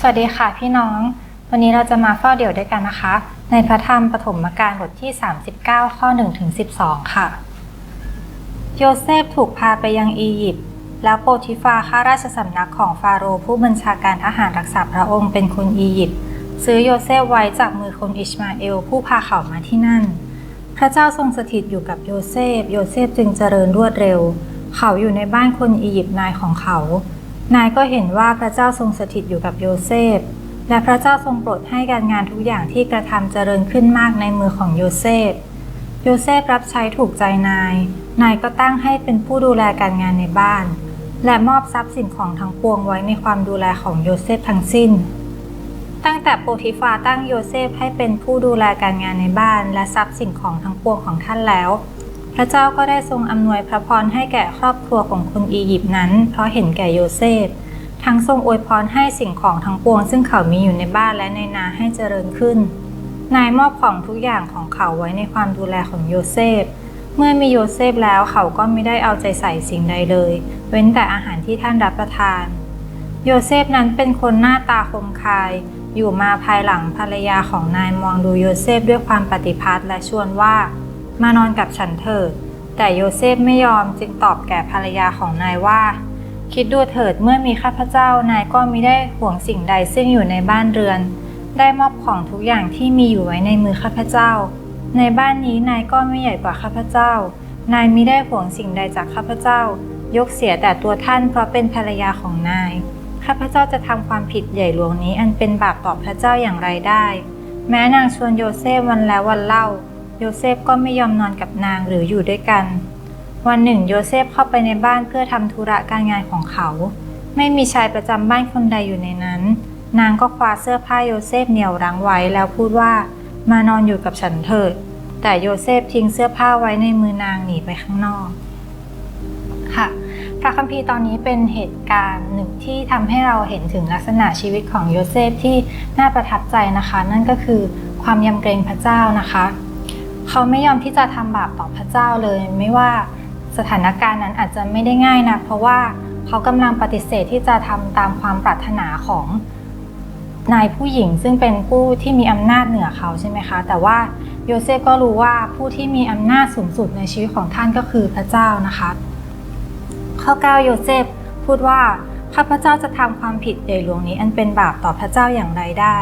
สวัสดีค่ะพี่น้อง วันนี้เราจะมาเฝ้าเดี่ยวด้วยกันนะคะ ในพระธรรมปฐมกาลบทที่ 39 ข้อ1ถึง12 ค่ะ โยเซฟถูกพาไปยังอียิปต์แล้วโปติฟาข้าราชสำนักของฟาโรห์ผู้บัญชาการทหารรักษาพระองค์เป็นคนอียิปต์ซื้อโยเซฟไว้จากมือคนอิชมาเอลผู้พาเขามาที่นั่น พระเจ้าทรงสถิตอยู่กับโยเซฟ โยเซฟจึงเจริญรวดเร็ว เขาอยู่ในบ้านคนอียิปต์นายของเขา นายก็เห็นว่าพระเจ้าทรงสถิตอยู่กับโยเซฟ และพระเจ้าทรงโปรดให้การงานทุกอย่างที่กระทำเจริญขึ้นมากในมือของโยเซฟ โยเซฟรับใช้ถูกใจนาย นายก็ตั้งให้เป็นผู้ดูแลการงานในบ้าน และมอบทรัพย์สินของทั้งปวงไว้ในความดูแลของโยเซฟทั้งสิ้น ตั้งแต่โปติฟาตั้งโยเซฟให้เป็นผู้ดูแลการงานในบ้าน และทรัพย์สินของทั้งปวงของท่านแล้ว ระเจ้าก็ได้ทรงอำนวยพระพรให้แก่ครอบครัวของคนอียิปต์นั้น เพราะเห็นแก่โยเซฟ ทั้งทรงอวยพรให้สิ่งของทั้งปวง ซึ่งเขามีอยู่ในบ้านและในนาให้เจริญขึ้น นายมอบของทุกอย่างของเขาไว้ในความดูแลของโยเซฟ เมื่อมีโยเซฟแล้วเขาก็ไม่ได้เอาใจใส่สิ่งใดเลย เว้นแต่อาหารที่ท่านรับประทาน โยเซฟนั้นเป็นคนหน้าตาคมคาย อยู่มาภายหลังภรรยาของนายมองดูโยเซฟด้วยความปฏิพัทธ์และชวนว่า มานอนกับฉันเถิด แต่โยเซฟไม่ยอมจึงตอบแก่ภรรยาของนายว่า คิดดูเถิดเมื่อมีข้าพเจ้านายก็มิได้ห่วงสิ่งใดซึ่งอยู่ในบ้านเรือน ได้มอบของทุกอย่างที่มีอยู่ไว้ในมือข้าพเจ้า ในบ้านนี้นายก็ไม่ใหญ่กว่าข้าพเจ้า นายมิได้ห่วงสิ่งใดจากข้าพเจ้า ยกเสียแต่ตัวท่านเพราะเป็นภรรยาของนายข้าพเจ้าจะทำความผิดใหญ่หลวงนี้อันเป็นบาปต่อพระเจ้าอย่างไรได้ แม้นางชวนโยเซฟวันแล้ววันเล่า โยเซฟก็ไม่ยอมนอนกับนางหรืออยู่ด้วยกัน วันหนึ่งโยเซฟเข้าไปในบ้านเพื่อทำธุระการงานของเขา ไม่มีชายประจำบ้านคนใดอยู่ในนั้น นางก็คว้าเสื้อผ้าโยเซฟเหนี่ยวรั้งไว้แล้วพูดว่ามานอนอยู่กับฉันเถิด แต่โยเซฟทิ้งเสื้อผ้าไว้ในมือนางหนีไปข้างนอก ค่ะ พระคัมภีร์ตอนนี้เป็นเหตุการณ์หนึ่งที่ทำให้เราเห็นถึงลักษณะชีวิตของโยเซฟที่น่าประทับใจนะคะ นั่นก็คือความยำเกรงพระเจ้านะคะ เขาไม่ยอมที่จะทำบาปต่อพระเจ้าเลย ไม่ว่าสถานการณ์นั้นอาจจะไม่ได้ง่ายนะเพราะว่าเขากำลังปฏิเสธที่จะทำตามความปรารถนาของนายผู้หญิงซึ่งเป็นผู้ที่มีอำนาจเหนือเขาใช่ไหมคะ แต่ว่าโยเซฟก็รู้ว่าผู้ที่มีอำนาจสูงสุดในชีวิตของท่านก็คือพระเจ้านะคะ ข้อ 9 โยเซฟพูดว่า ข้าพเจ้าจะทำความผิดใหญ่หลวงนี้อันเป็นบาปต่อพระเจ้าอย่างไรได้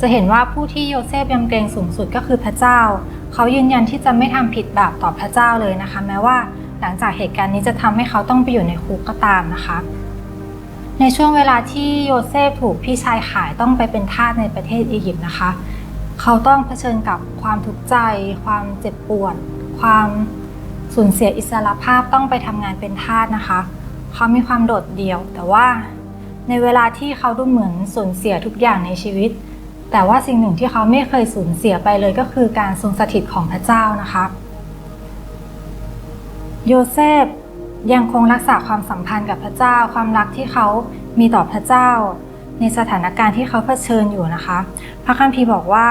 จะเห็นว่าผู้ที่โยเซฟยำเกรงสูงสุดก็คือพระเจ้า เขายืนยันที่จะไม่ทำผิดบาปต่อพระเจ้าเลยนะคะ แม้ว่าหลังจากเหตุการณ์นี้จะทำให้เขาต้องไปอยู่ในคุกก็ตามนะคะ ในช่วงเวลาที่โยเซฟถูกพี่ชายขายต้องไปเป็นทาสในประเทศอียิปต์นะคะ เขาต้องเผชิญกับความทุกข์ใจ ความเจ็บปวด ความสูญเสียอิสรภาพต้องไปทำงานเป็นทาสนะคะ เขามีความโดดเดี่ยว แต่ว่าในเวลาที่เขาดูเหมือนสูญเสียทุกอย่างในชีวิต แต่ว่าสิ่งหนึ่งที่เขาไม่เคยสูญเสียไปเลยก็คือการทรงสถิตของพระเจ้านะคะโยเซฟยังคงรักษาความสัมพันธ์กับพระเจ้า ความรักที่เขามีต่อพระเจ้า ในสถานการณ์ที่เขาเผชิญอยู่นะคะ พระคัมภีร์บอกว่า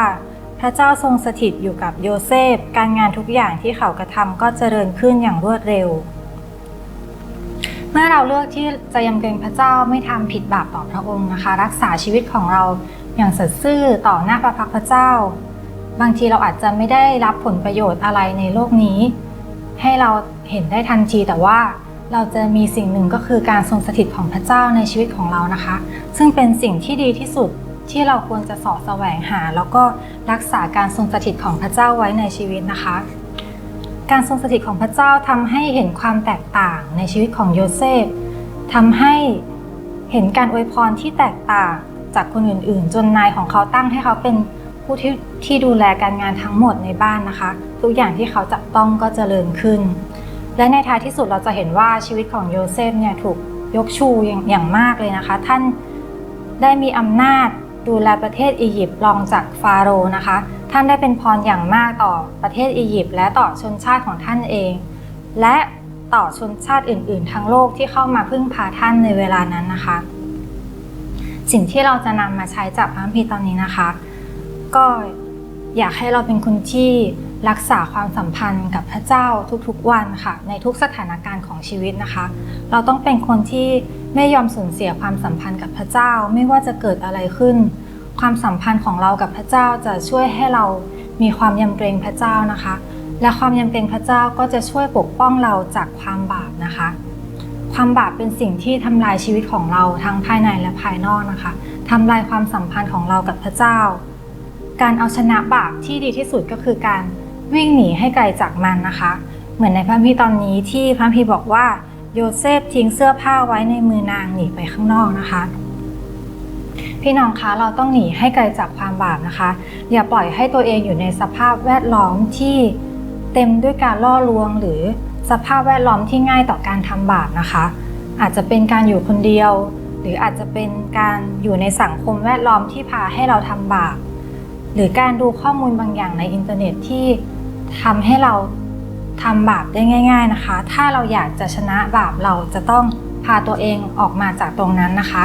พระเจ้าทรงสถิตอยู่กับโยเซฟ การงานทุกอย่างที่เขากระทำก็เจริญขึ้นอย่างรวดเร็ว มื่อเราเลือกที่จะยำเกรงพระเจ้าไม่ทำผิดบาปต่อพระองค์นะคะ รักษาชีวิตของเราอย่างสัตย์ซื่อต่อหน้าพระพักพระเจ้า บางทีเราอาจจะไม่ได้รับผลประโยชน์อะไรในโลกนี้ ให้เราเห็นได้ทันทีแต่ว่าเราจะมีสิ่งหนึ่งก็คือการทรงสถิตของพระเจ้าในชีวิตของเรานะคะ ซึ่งเป็นสิ่งที่ดีที่สุดที่เราควรจะสอดแสวงหา แล้วก็รักษาการทรงสถิตของพระเจ้าไว้ในชีวิตนะคะ การทรงสถิตของพระเจ้าทำให้เห็นความแตกต่างในชีวิตของโยเซฟทำให้เห็นการอวยพรที่แตกต่างจากคนอื่นๆ จนนายของเขาตั้งให้เขาเป็นผู้ที่ที่ดูแลการงานทั้งหมดในบ้านนะคะ ทุกอย่างที่เขาจับต้องก็เจริญขึ้น และในท้ายที่สุดเราจะเห็นว่าชีวิตของโยเซฟเนี่ยถูกยกชูอย่างางมากเลยนะคะ ท่านได้มีอำนาจดูแลประเทศอียิปต์รองจากฟาโรนะคะ ท่านได้เป็นพรอย่างมากต่อประเทศอียิปต์และต่อชนชาติของท่านเอง และต่อชนชาติอื่น ๆ ทั้งโลกที่เข้ามาพึ่งพาท่านในเวลานั้นนะคะ สิ่งที่เราจะนำมาใช้จากพระคัมภีตอนนี้นะคะ ก็อยากให้เราเป็นคนที่รักษาความสัมพันธ์กับพระเจ้าทุกๆวันค่ะ ในทุกสถานการณ์ของชีวิตนะคะ เราต้องเป็นคนที่ไม่ยอมสูญเสียความสัมพันธ์กับพระเจ้า ไม่ว่าจะเกิดอะไรขึ้น ความสัมพันธ์ของเรากับพระเจ้าจะช่วยให้เรามีความยำเกรงพระเจ้านะคะ และความยำเกรงพระเจ้าก็จะช่วยปกป้องเราจากความบาปนะคะ ความบาปเป็นสิ่งที่ทำลายชีวิตของเราทั้งภายในและภายนอกนะคะทำลายความสัมพันธ์ของเรากับพระเจ้า การเอาชนะบาปที่ดีที่สุดก็คือการวิ่งหนีให้ไกลจากมันนะคะ เหมือนในพระคัมภีร์ตอนนี้ที่พระคัมภีร์บอกว่าโยเซฟทิ้งเสื้อผ้าไว้ในมือนางหนีไปข้างนอกนะคะ พี่น้องคะเราต้องหนีให้ไกลจากความบาปนะคะ อย่าปล่อยให้ตัวเองอยู่ในสภาพแวดล้อมที่เต็มด้วยการล่อลวง หรือสภาพแวดล้อมที่ง่ายต่อการทำบาปนะคะ อาจจะเป็นการอยู่คนเดียว หรืออาจจะเป็นการอยู่ในสังคมแวดล้อมที่พาให้เราทำบาปหรือการดูข้อมูลบางอย่างในอินเทอร์เน็ตที่ทำให้เราทำบาปได้ง่าย ๆนะคะ ถ้าเราอยากจะชนะบาปเราจะต้องพาตัวเองออกมาจากตรงนั้นนะคะ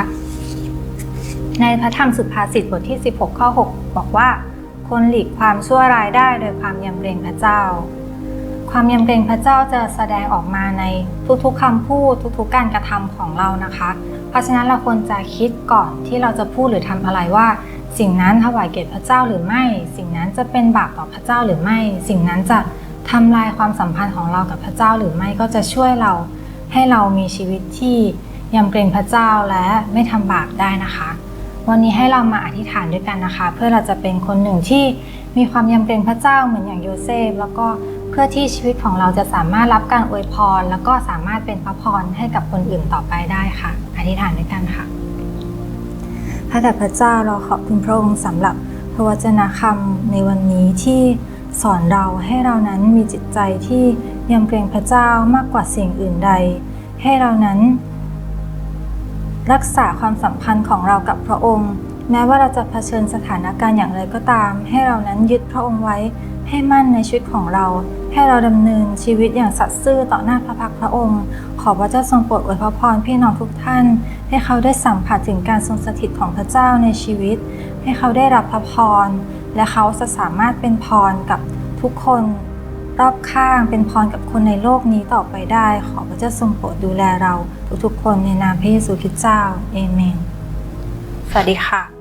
ในพระธรรมสุภาษิตบทที่ 16 ข้อ 6 บอกว่า คนหลีกความชั่วร้ายได้โดยความยำเกรงพระเจ้า ความยำเกรงพระเจ้าจะแสดงออกมาในทุกๆคำพูดทุกๆการกระทำของเรานะคะ เพราะฉะนั้นเราควรจะคิดก่อนที่เราจะพูดหรือทำอะไรว่า สิ่งนั้นถวายเกียรติพระเจ้าหรือไม่ สิ่งนั้นจะเป็นบาปต่อพระเจ้าหรือไม่ สิ่งนั้นจะทำลายความสัมพันธ์ของเรากับพระเจ้าหรือไม่ก็จะช่วยเราให้เรามีชีวิตที่ยำเกรงพระเจ้าและไม่ทำบาปได้นะคะ วันนี้ให้เรามาอธิษฐานด้วยกันนะคะ เพื่อเราจะเป็นคนหนึ่งที่มีความยำเกรงพระเจ้าเหมือนอย่างโยเซฟ แล้วก็เพื่อที่ชีวิตของเราจะสามารถรับการอวยพร แล้วก็สามารถเป็นพระพรให้กับคนอื่นต่อไปได้ค่ะ อธิษฐานด้วยกันค่ะพระแต่พระเจ้าเราขอบคุณพระองค์สำหรับพระวจนะคำในวันนี้ที่สอนเราให้เรานั้นมีจิตใจที่ยำเกรงพระเจ้ามากกว่าสิ่งอื่นใด ให้เรานั้น รักษาความสัมพันธ์ของเรากับพระองค์ แม้ว่าเราจะเผชิญสถานการณ์อย่างไรก็ตาม ให้เรานั้นยึดพระองค์ไว้ให้มั่นในชีวิตของเรา ให้เราดำเนินชีวิตอย่างสัตย์ซื่อต่อหน้าพระพักพระองค์ ขอพระเจ้าทรงโปรดอวยพรพี่น้องทุกท่าน ให้เขาได้สัมผัสถึงการทรงสถิตของพระเจ้าในชีวิต ให้เขาได้รับพระพรและเขาจะสามารถเป็นพรกับทุกคน รอบข้างเป็นพรกับคนในโลกนี้ต่อไปได้ ขอพระเจ้าทรงโปรดดูแลเราทุกๆคนในนามพระเยซูคริสต์เจ้า เอเมน สวัสดีค่ะ